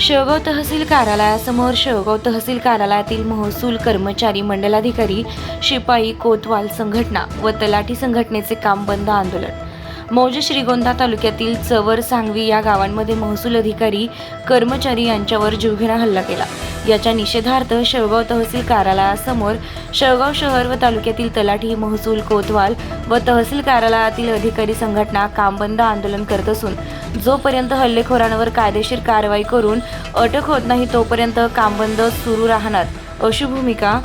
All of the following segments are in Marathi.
शेवगाव तहसील कार्यालयासमोर शेवगाव तहसील कार्यालयातील महसूल कर्मचारी मंडलाधिकारी शिपाई कोतवाल संघटना व तलाठी संघटनेचे काम बंद आंदोलन. मौज श्रीगोंदा तालुक्यातील चवर सांगवी या गावांमध्ये महसूल अधिकारी कर्मचारी यांच्यावर जीवघेणा हल्ला केला. याच्या निषेधार्थ शेवगाव तहसील कार्यालयासमोर शेवगाव शहर व तालुक्यातील तलाठी महसूल कोतवाल व तहसील कार्यालयातील अधिकारी संघटना कामबंद आंदोलन करत असून जोपर्यंत हल्लेखोरांवर कायदेशीर कारवाई करून अटक होत नाही तोपर्यंत कामबंद सुरू राहणार. अशी भूमिका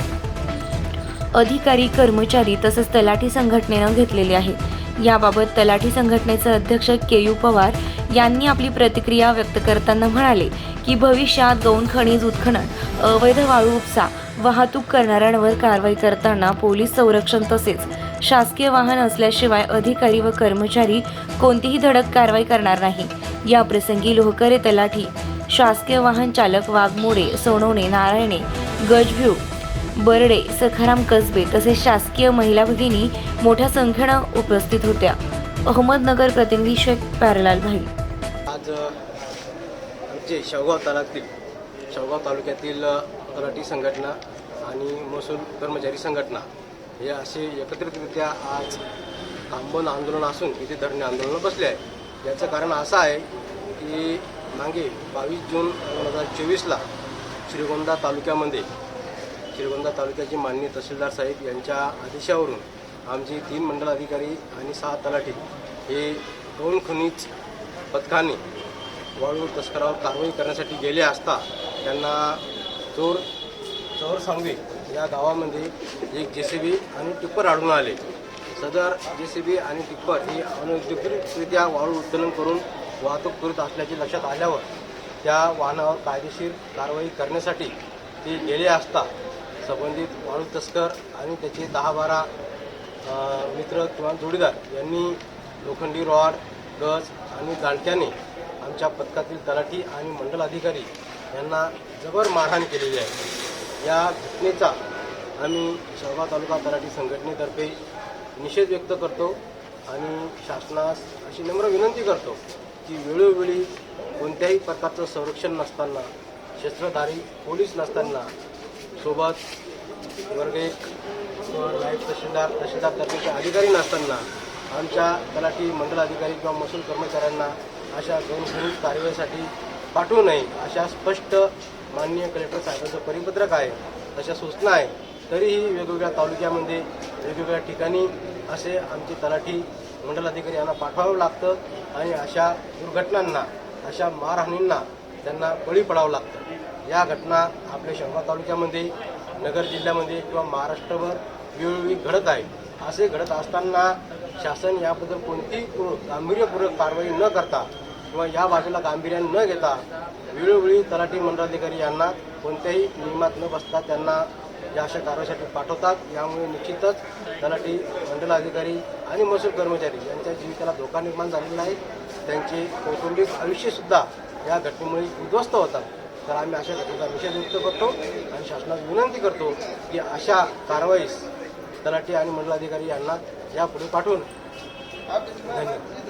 अधिकारी कर्मचारी तसंच तलाठी संघटनेनं घेतलेली आहे. याबाबत तलाठी संघटनेचे अध्यक्ष के यू पवार यांनी आपली प्रतिक्रिया व्यक्त करताना म्हणाले की भविष्यात गौण खनिज उत्खनन अवैध वाळू उपसा वाहतूक करणाऱ्यांवर कारवाई करताना पोलीस संरक्षण तसेच शासकीय वाहन असल्याशिवाय अधिकारी व कर्मचारी कोणतीही धडक कारवाई करणार नाही. या प्रसंगी लोहकरे तलाठी शासकीय वाहन चालक वाघमोडे सोनवणे नारायणे गजभ्यू बर्डे सखाराम कसबे तसेच शासकीय महिला भगिनी मोठ्या संख्येनं उपस्थित होत्या. अहमदनगर प्रतिनिधी शेख प्यारलाल भाई. आज आमचे शेवगाव तालातील शेवगाव तालुक्यातील तलाठी संघटना आणि महसूल कर्मचारी संघटना हे असे एकत्रितरित्या आज थांबवून आंदोलन असून इथे धरणे आंदोलन बसले आहे. याचं कारण असं आहे की मागे बावीस जून दोन हजार चोवीसला श्रीगोंदा तालुक्यामध्ये श्रीगोंदा तालुक्याचे माननीय तहसीलदार साहेब यांच्या आदेशावरून आमचे तीन मंडल अधिकारी आणि सहा तलाठी हे दोन खनिज पथकाने वाळू तस्करावर कारवाई करण्यासाठी गेले असता त्यांना चोर चोर सांगवे या गावामध्ये एक जे सी बी आणि टिप्पर आढळून आले. सदर जे सी बी आणि टिप्पर हे अनधिकृतरित्या वाळू उत्खनन करून वाहतूक करत असल्याचे लक्षात आल्यावर त्या वाहनावर कायदेशीर कारवाई करण्यासाठी ते गेले असता संबंधित वाळू तस्कर आणि त्याचे दहा बारा मित्र किंवा जोडीदार यांनी लोखंडी रॉड गज आणि दांडक्याने आमच्या पथकातील तलाठी आणि मंडल अधिकारी यांना जबर मारहाण केलेली आहे. या घटनेचा आम्ही शहबा तालुका तलाठी संघटनेतर्फे निषेध व्यक्त करतो आणि शासनास अशी नम्र विनंती करतो की वेळोवेळी कोणत्याही प्रकारचं संरक्षण नसताना शस्त्रधारी पोलीस नसताना सोबत वर्ग एक नायब तहसीलदार तहसीलदार दर्जाचे अधिकारी नसताना आमच्या तलाठी मंडल अधिकारी किंवा महसूल कर्मचाऱ्यांना अशा गौणखनिज कारवाईसाठी पाठवू नये अशा स्पष्ट माननीय कलेक्टर साहेबांचं परिपत्रक आहे अशा सूचना आहे तरीही वेगवेगळ्या तालुक्यामध्ये वेगवेगळ्या ठिकाणी असे आमचे तलाठी मंडल अधिकारी यांना पाठवावं लागतं आणि अशा दुर्घटनांना अशा मारहाणींना त्यांना बळी पडावं लागतं. या घटना आपल्या शहरा तालुक्यामध्ये नगर जिल्ह्यामध्ये किंवा महाराष्ट्रभर वेळोवेळी घडत आहे. असे घडत असताना शासन याबद्दल कोणतीही गांभीर्यपूर्वक कारवाई न करता किंवा या बाजूला गांभीर्याने न घेता वेळोवेळी तलाठी मंडळाधिकारी यांना कोणत्याही नियमात न बसता त्यांना या अशा कारवाईसाठी पाठवतात. यामुळे निश्चितच तलाठी मंडलाधिकारी आणि महसूल कर्मचारी यांच्या जीविकाला धोका निर्माण झालेला आहे. त्यांचे कौटुंबिक आयुष्यसुद्धा या घटनेमुळे उद्ध्वस्त होतात. तर आम्ही अशा घटनेचा निषेध व्यक्त करतो आणि शासनास विनंती करतो की अशा कारवाईस तलाठी आणि मंडलाधिकारी यांना यापुढे पाठवून. धन्यवाद.